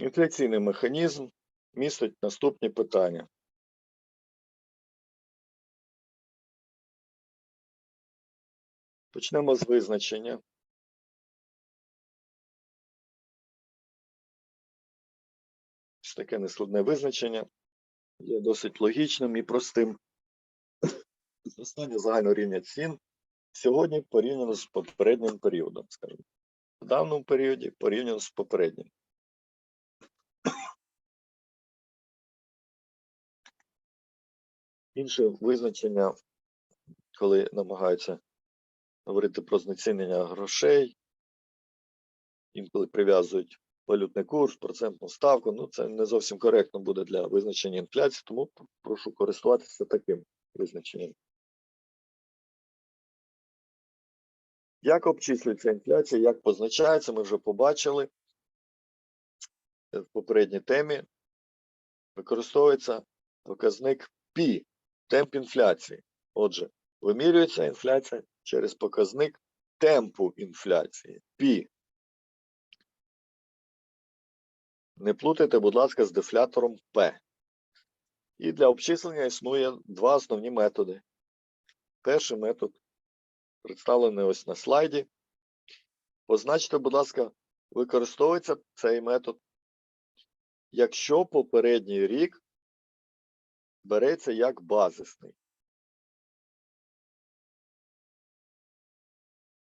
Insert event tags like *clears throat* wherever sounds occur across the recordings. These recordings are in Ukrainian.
Інфляційний механізм містить наступні питання. Почнемо з визначення. Ось таке нескладне визначення є досить логічним і простим. Зростання загального рівня цін сьогодні порівняно з попереднім періодом, скажімо. В даному періоді порівняно з попереднім. Інше визначення, коли намагаються говорити про знецінення грошей, інколи прив'язують валютний курс, процентну ставку. Ну, це не зовсім коректно буде для визначення інфляції, тому прошу користуватися таким визначенням. Як обчислюється інфляція, як позначається, ми вже побачили в попередній темі. Використовується показник π, темп інфляції. Отже, вимірюється інфляція через показник темпу інфляції π. Не плутайте, будь ласка, з дефлятором P. І для обчислення існує два основні методи. Перший метод представлений ось на слайді. Позначте, будь ласка, використовується цей метод, якщо попередній рік береться як базисний.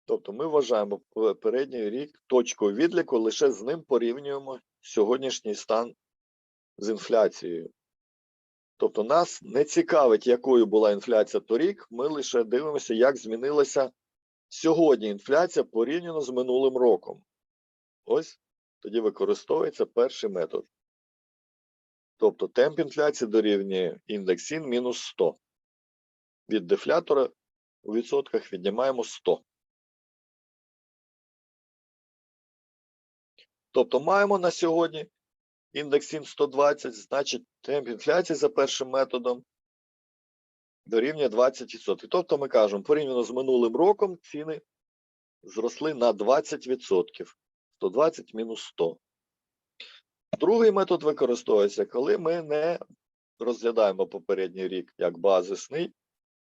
Тобто ми вважаємо попередній рік точкою відліку, лише з ним порівнюємо сьогоднішній стан з інфляцією. Тобто нас не цікавить, якою була інфляція торік, ми лише дивимося, як змінилася сьогодні інфляція порівняно з минулим роком. Ось тоді використовується перший метод. Тобто темп інфляції дорівнює індекс ін мінус 100. Від дефлятора у відсотках віднімаємо 100. Тобто маємо на сьогодні індекс ін 120, значить темп інфляції за першим методом дорівнює 20%. Тобто ми кажемо, порівняно з минулим роком ціни зросли на 20%. 120 мінус 100. Другий метод використовується, коли ми не розглядаємо попередній рік як базисний,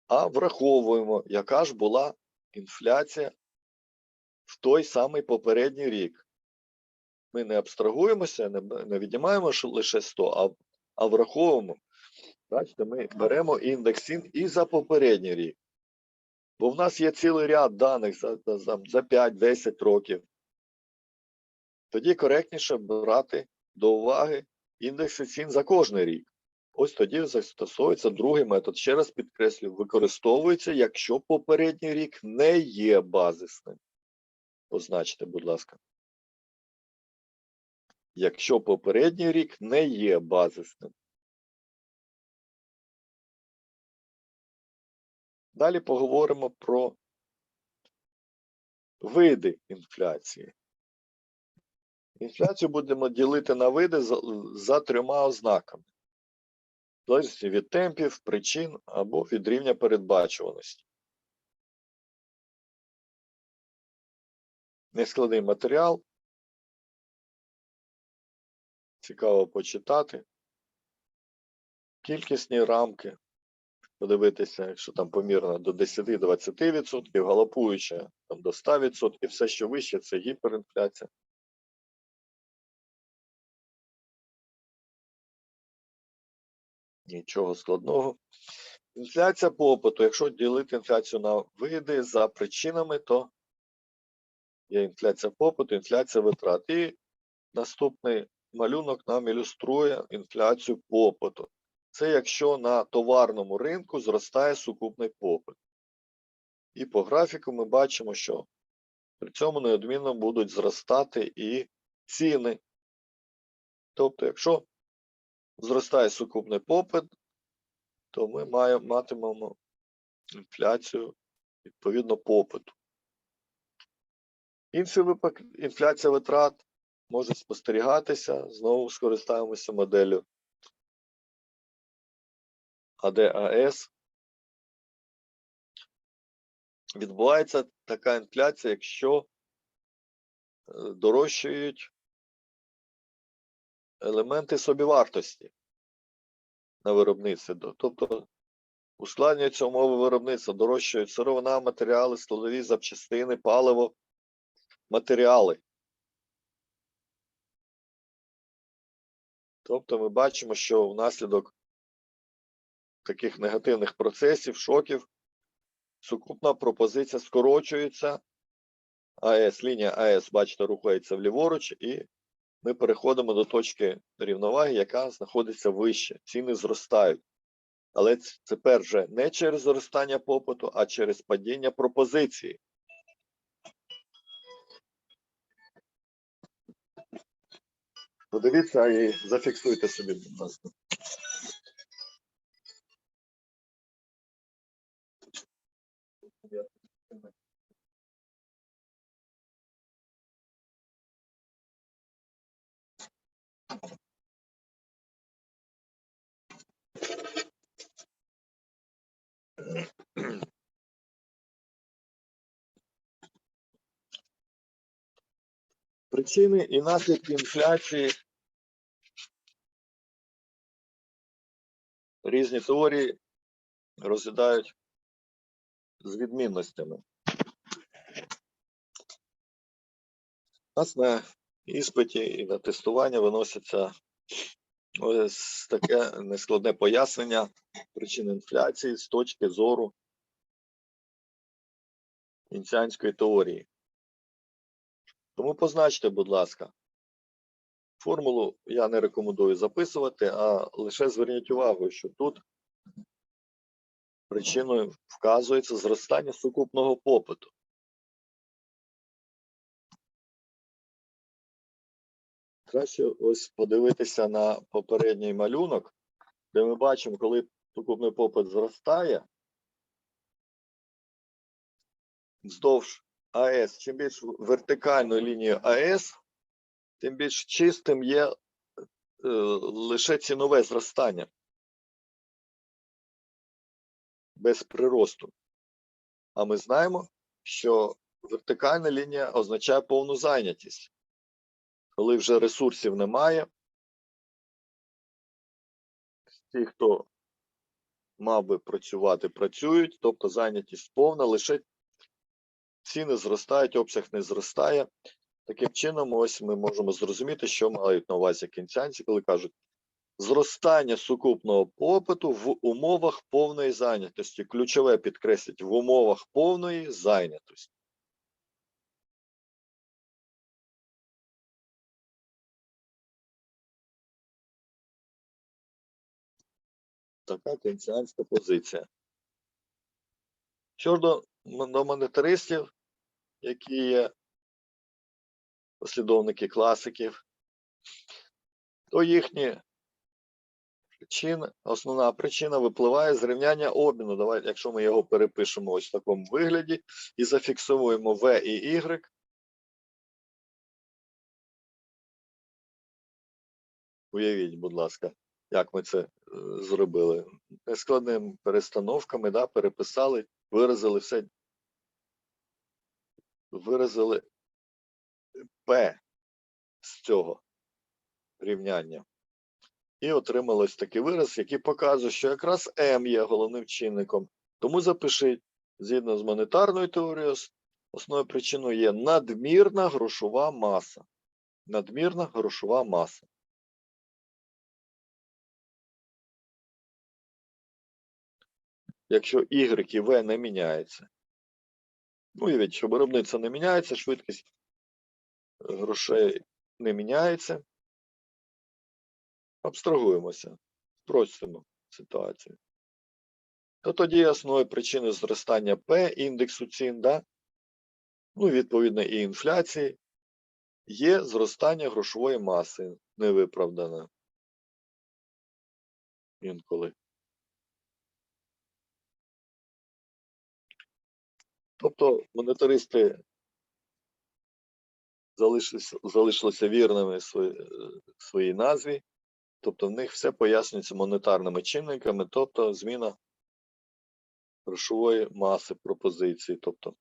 а враховуємо, яка ж була інфляція в той самий попередній рік. Ми не абстрагуємося, не, віднімаємо лише 100, а, а враховуємо. Бачите, ми беремо індекс ін і за попередній рік. Бо в нас є цілий ряд даних за, за, за 5-10 років. Тоді коректніше брати до уваги індекси цін за кожний рік. Ось тоді застосовується другий метод. Ще раз підкреслюю, використовується, якщо попередній рік не є базисним. Позначте, будь ласка. Якщо попередній рік не є базисним. Далі поговоримо про види інфляції. Інфляцію будемо ділити на види за, за трьома ознаками. Залежності від темпів, причин або від рівня передбачуваності. Нескладний матеріал. Цікаво почитати. Кількісні рамки. Подивитися, якщо там помірно до 10-20%, галопуюча там, до 100%, все, що вище, це гіперінфляція. Нічого складного. Інфляція попиту. Якщо ділити інфляцію на види за причинами, то є інфляція попиту, інфляція витрат. І наступний малюнок нам ілюструє інфляцію попиту. Це якщо на товарному ринку зростає сукупний попит. І по графіку ми бачимо, що при цьому неодмінно будуть зростати і ціни. Тобто, якщо зростає сукупний попит, то ми маємо, матимемо інфляцію відповідно попиту. Інший випадок інфляція витрат може спостерігатися. Знову скористаємося моделлю АДАС. Відбувається така інфляція, якщо е, дорожчають елементи собівартості на виробництві. Тобто ускладнюються умови виробництва, дорожчають сировина, матеріали, складові запчастини, паливо, матеріали. Тобто ми бачимо, що внаслідок таких негативних процесів, шоків, сукупна пропозиція скорочується. АЕС, лінія АЕС, бачите, рухається вліворуч, і ми переходимо до точки рівноваги, яка знаходиться вище. Ціни зростають. Але тепер вже не через зростання попиту, а через падіння пропозиції. Подивіться і зафіксуйте собі, будь ласка. Причини і наслідки інфляції. Різні теорії розглядають з відмінностями. У нас на іспиті і на тестування виносяться ось таке нескладне пояснення причин інфляції з точки зору інціанської теорії. Тому позначте, будь ласка, формулу я не рекомендую записувати, а лише зверніть увагу, що тут причиною вказується зростання сукупного попиту. Краще ось подивитися на попередній малюнок, де ми бачимо, коли сукупний попит зростає, вздовж АЕС, чим більш вертикальною лінією АЕС, тим більш чистим є е, лише цінове зростання без приросту. А ми знаємо, що вертикальна лінія означає повну зайнятість. Коли вже ресурсів немає, ті, хто мав би працювати, працюють, тобто зайнятість повна, лише ціни зростають, обсяг не зростає. Таким чином, ось ми можемо зрозуміти, що мають на увазі кінцянці, коли кажуть зростання сукупного попиту в умовах повної зайнятості. Ключове підкреслять в умовах повної зайнятості. Така кінцянська позиція. Щодо до монетаристів, які є послідовники класиків, то їхні причини, основна причина випливає з рівняння обміну. Давайте, якщо ми його перепишемо ось в такому вигляді і зафіксуємо V і Y. Уявіть, будь ласка, як ми це е, зробили. Нескладними перестановками, да, переписали, виразили все. Виразили P з цього рівняння. І отримали ось такий вираз, який показує, що якраз М є головним чинником. Тому запишіть, згідно з монетарною теорією, ос- основною причиною є надмірна грошова маса. Надмірна грошова маса. Якщо Y і V не міняються. Ну, уявіть, що виробництво не міняється, швидкість е, грошей не міняється. Абстрагуємося, спростимо ситуацію. То тоді основною причиною зростання P індексу цін, да? ну, відповідно, і інфляції, є зростання грошової маси невиправдане. Інколи. Тобто монетаристи залишилися, залишилися вірними свої, е, своїй назві, тобто в них все пояснюється монетарними чинниками, тобто зміна грошової маси пропозиції, тобто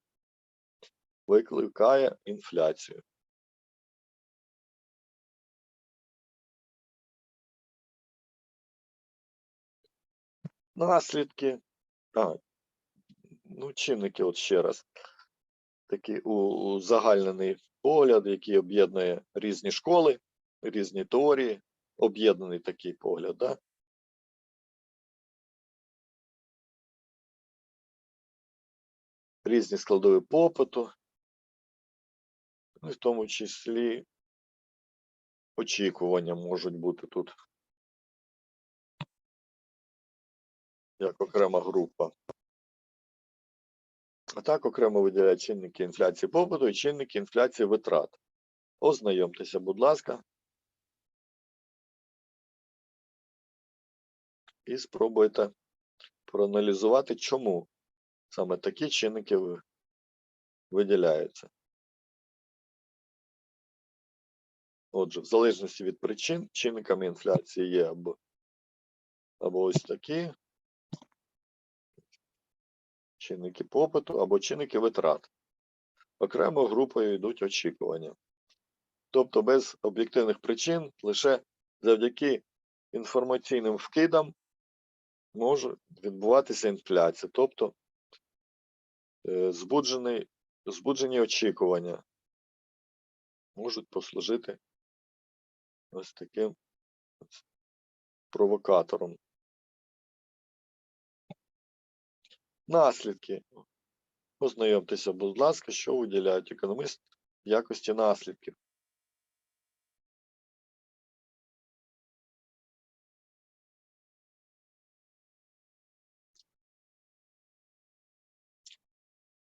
викликає інфляцію. Наслідки. Так ну, чинники, от ще раз. Такий узагальнений погляд, який об'єднує різні школи, різні теорії, об'єднаний такий погляд. Да? Різні складові попиту, ну, і в тому числі очікування можуть бути тут як окрема група. А так окремо виділяють чинники інфляції попиту і чинники інфляції витрат. Ознайомтеся, будь ласка. І спробуйте проаналізувати, чому саме такі чинники виділяються. Отже, в залежності від причин, чинниками інфляції є або, або ось такі чинники попиту, або чинники витрат. Окремою групою йдуть очікування. Тобто без об'єктивних причин лише завдяки інформаційним вкидам може відбуватися інфляція, тобто е, збуджений, збуджені очікування можуть послужити ось таким провокатором. Наслідки. Ознайомтеся, будь ласка, що виділяють економіст в якості наслідків.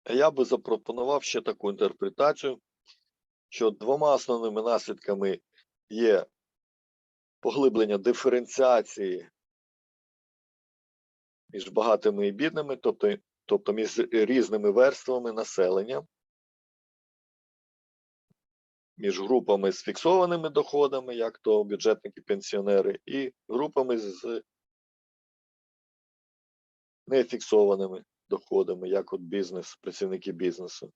Я би запропонував ще таку інтерпретацію, що двома основними наслідками є поглиблення диференціації між багатими і бідними, тобто, тобто між різними верствами населення, між групами з фіксованими доходами, як то бюджетники, пенсіонери, і групами з нефіксованими доходами, як от бізнес, працівники бізнесу,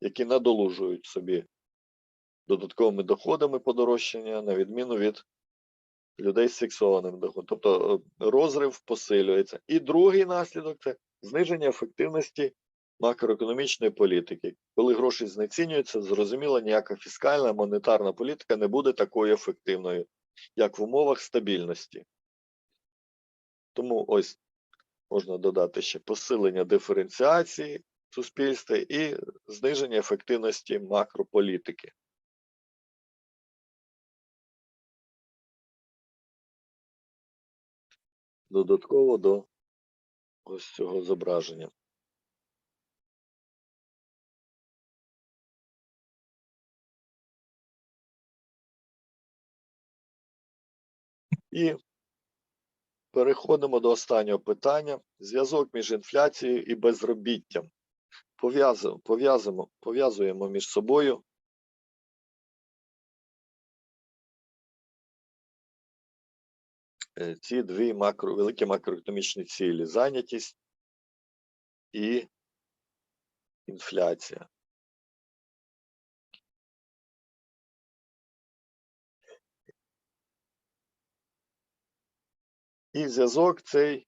які надолужують собі додатковими доходами подорожчання, на відміну від людей з фіксованим доходом. Тобто е, розрив посилюється. І другий наслідок це зниження ефективності макроекономічної політики. Коли гроші знецінюються, зрозуміло, ніяка фіскальна монетарна політика не буде такою ефективною, як в умовах стабільності. Тому ось можна додати ще посилення диференціації суспільства і зниження ефективності макрополітики. Додатково до ось цього зображення. І переходимо до останнього питання. Зв'язок між інфляцією і безробіттям. Пов'язуємо, пов'язуємо між собою ці дві макро, великі макроекономічні цілі: зайнятість і інфляція. І зв'язок цей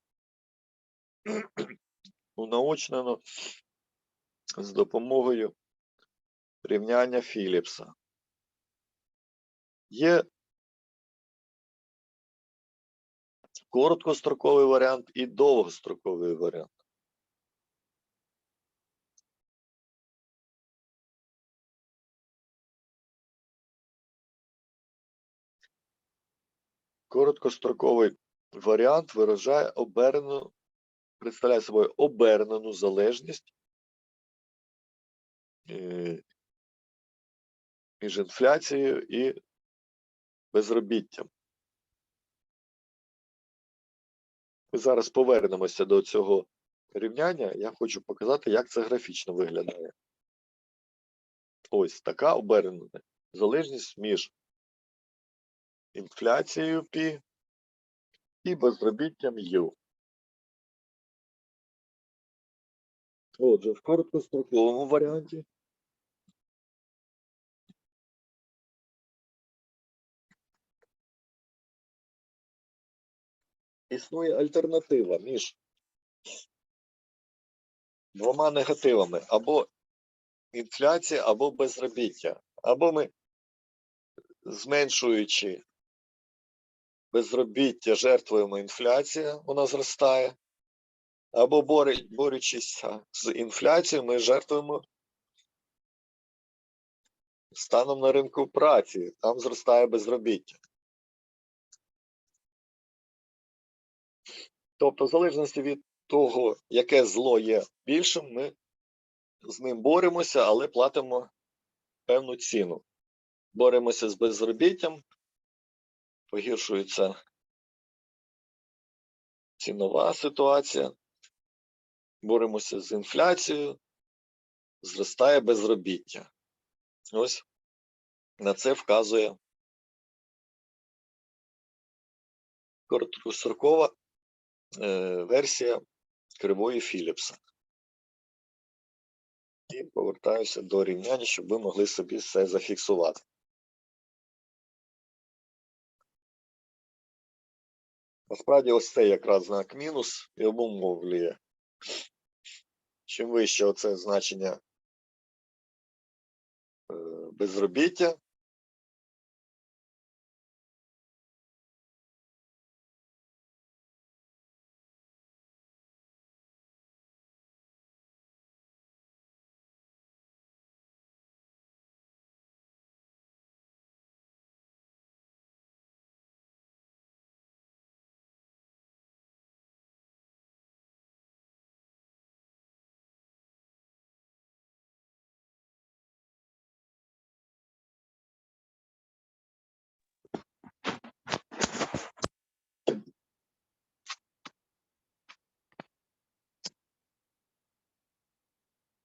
*clears throat* унаочнено з допомогою рівняння Філіпса. Є короткостроковий варіант і довгостроковий варіант. Короткостроковий варіант виражає обернену, представляє собою обернену залежність е, між інфляцією і безробіттям. Ми зараз повернемося до цього рівняння. Я хочу показати, як це графічно виглядає. Ось така обернена залежність між інфляцією π і безробіттям U. Отже, в короткостроковому варіанті існує альтернатива між двома негативами або інфляція, або безробіття. Або ми, зменшуючи безробіття, жертвуємо інфляція, вона зростає, або борючись з інфляцією, ми жертвуємо станом на ринку праці, там зростає безробіття. Тобто, в залежності від того, яке зло є більшим, ми з ним боремося, але платимо певну ціну. Боремося з безробіттям, погіршується цінова ситуація, боремося з інфляцією, зростає безробіття. Ось на це вказує короткострокова версія кривої Філіпса. І повертаюся до рівняння, щоб ви могли собі все зафіксувати. Насправді, ось це якраз знак мінус і обумовлює. Чим вище оце значення е, безробіття,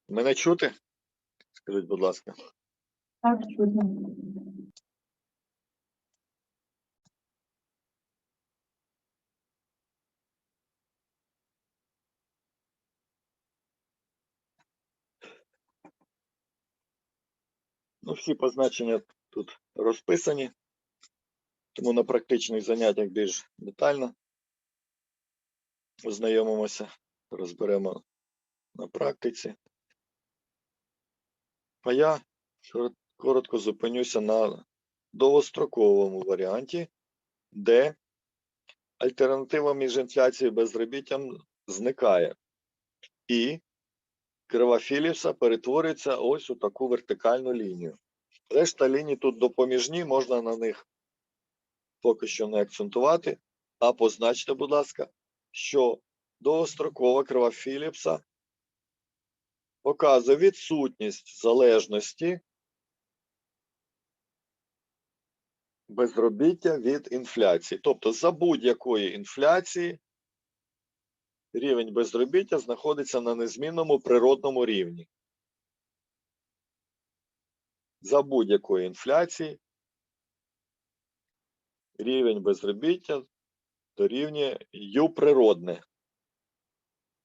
мене чути? Скажіть, будь ласка. Так, чудно. Ну, всі позначення тут розписані, тому на практичних заняттях більш детально ознайомимося, розберемо на практиці. А я коротко зупинюся на довгостроковому варіанті, де альтернатива між інфляцією і безробіттям зникає. І крива Філіпса перетворюється ось у таку вертикальну лінію. Решта ліній тут допоміжні, можна на них поки що не акцентувати, а позначте, будь ласка, що довгострокова крива Філіпса показує відсутність залежності безробіття від інфляції. Тобто за будь-якої інфляції рівень безробіття знаходиться на незмінному природному рівні. За будь-якої інфляції рівень безробіття дорівнює Ю природне.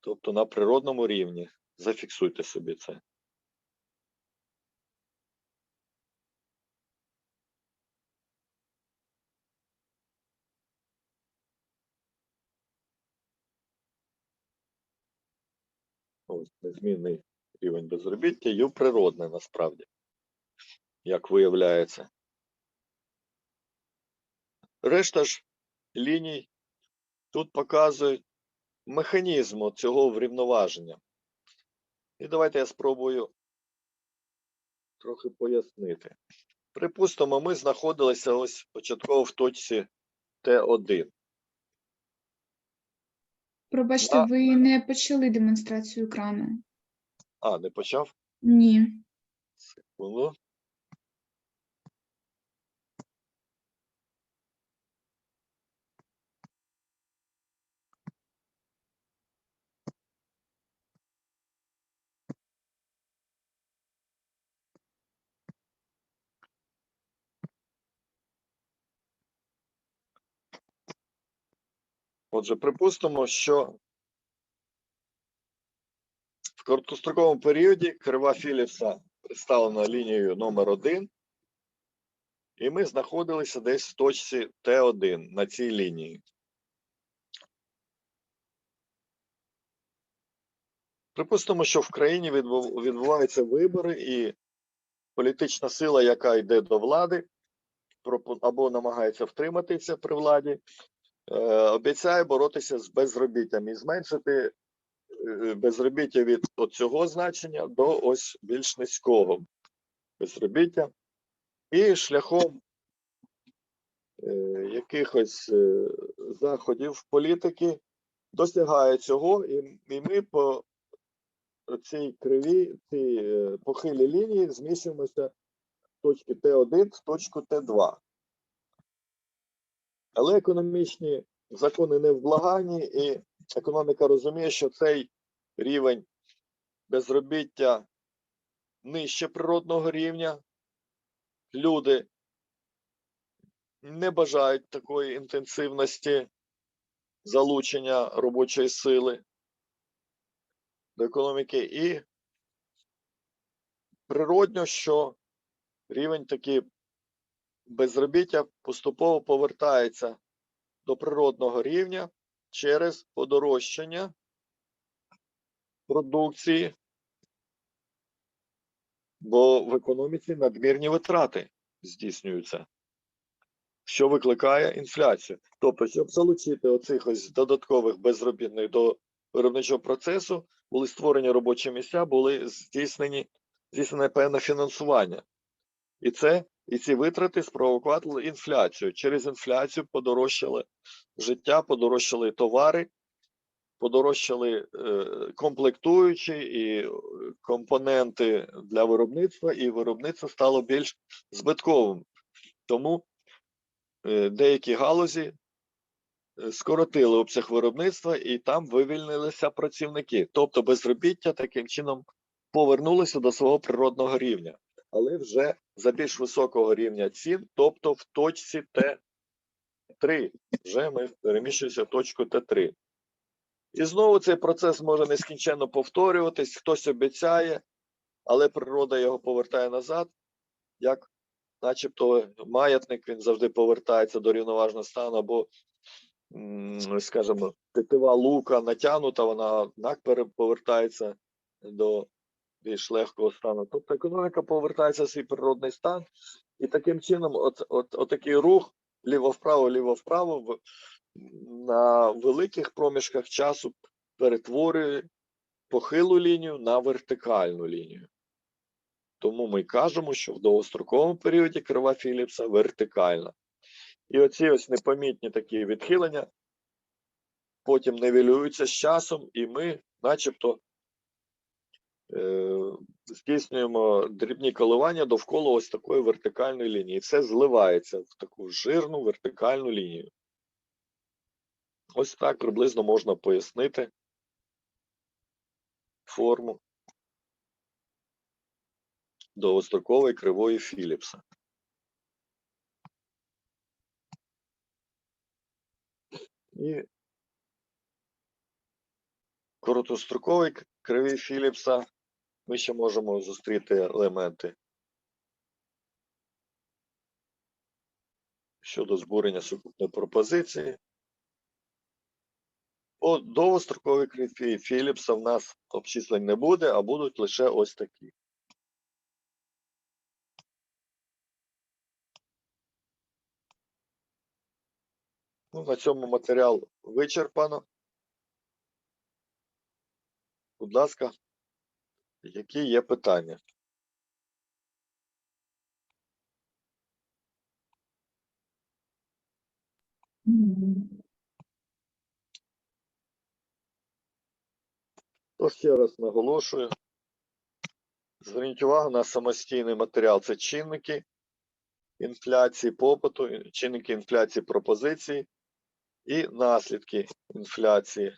Тобто на природному рівні. Зафіксуйте собі це. Ось незмінний рівень безробіття, Ю природне насправді, як виявляється. Решта ж ліній тут показують механізм цього врівноваження. І давайте я спробую трохи пояснити. Припустимо, ми знаходилися ось початково в точці Т1. Пробачте, А. ви не почали демонстрацію екрану? А, не почав? Ні. Було. Отже, припустимо, що в короткостроковому періоді крива Філіпса представлена лінією номер 1 і ми знаходилися десь в точці Т1 на цій лінії. Припустимо, що в країні відбуваються вибори, і політична сила, яка йде до влади, або намагається втриматися при владі, обіцяє боротися з безробіттям і зменшити е, безробіття від цього значення до ось більш низького безробіття. І шляхом е, якихось е, заходів політики досягає цього, і, ми по цій криві, цій е, похилій лінії зміщуємося з точки Т1 в точку Т2. Але економічні закони не вблаганні, і економіка розуміє, що цей рівень безробіття нижче природного рівня. Люди не бажають такої інтенсивності залучення робочої сили до економіки, і природньо, що рівень таки безробіття поступово повертається до природного рівня через подорожчання продукції, бо в економіці надмірні витрати здійснюються, що викликає інфляцію. Тобто, щоб залучити оцих ось додаткових безробітних до виробничого процесу, були створені робочі місця, були здійснені здійснене певне фінансування. І це і ці витрати спровокували інфляцію. Через інфляцію подорожчали життя, подорожчали товари, подорожчали е, комплектуючі і е, компоненти для виробництва, і виробництво стало більш збитковим. Тому е, деякі галузі скоротили обсяг виробництва і там вивільнилися працівники. Тобто безробіття таким чином повернулося до свого природного рівня, але вже за більш високого рівня цін, тобто в точці Т3. Вже ми переміщуємося в точку Т3. І знову цей процес може нескінченно повторюватись, хтось обіцяє, але природа його повертає назад, як начебто маятник він завжди повертається до рівноважного стану, або, скажімо, тетива лука натягнута, вона повертається до більш легкого стану. Тобто економіка повертається в свій природний стан, і таким чином, от, от, отакий рух ліво-вправо, ліво-вправо на великих проміжках часу перетворює похилу лінію на вертикальну лінію. Тому ми кажемо, що в довгостроковому періоді крива Філіпса вертикальна. І оці ось непомітні такі відхилення потім нивелюються з часом, і ми, начебто, здійснюємо дрібні коливання довкола ось такої вертикальної лінії. Це зливається в таку жирну вертикальну лінію. Ось так приблизно можна пояснити форму довгострокової кривої Філіпса. І короткостроковий кривий Філіпса ми ще можемо зустріти елементи щодо збурення сукупної пропозиції. По довгостроковій криві Філіпса в нас обчислень не буде, а будуть лише ось такі. Ну, на цьому матеріал вичерпано. Будь ласка, які є питання? То ще раз наголошую. Зверніть увагу на самостійний матеріал. Це чинники інфляції попиту, чинники інфляції пропозиції і наслідки інфляції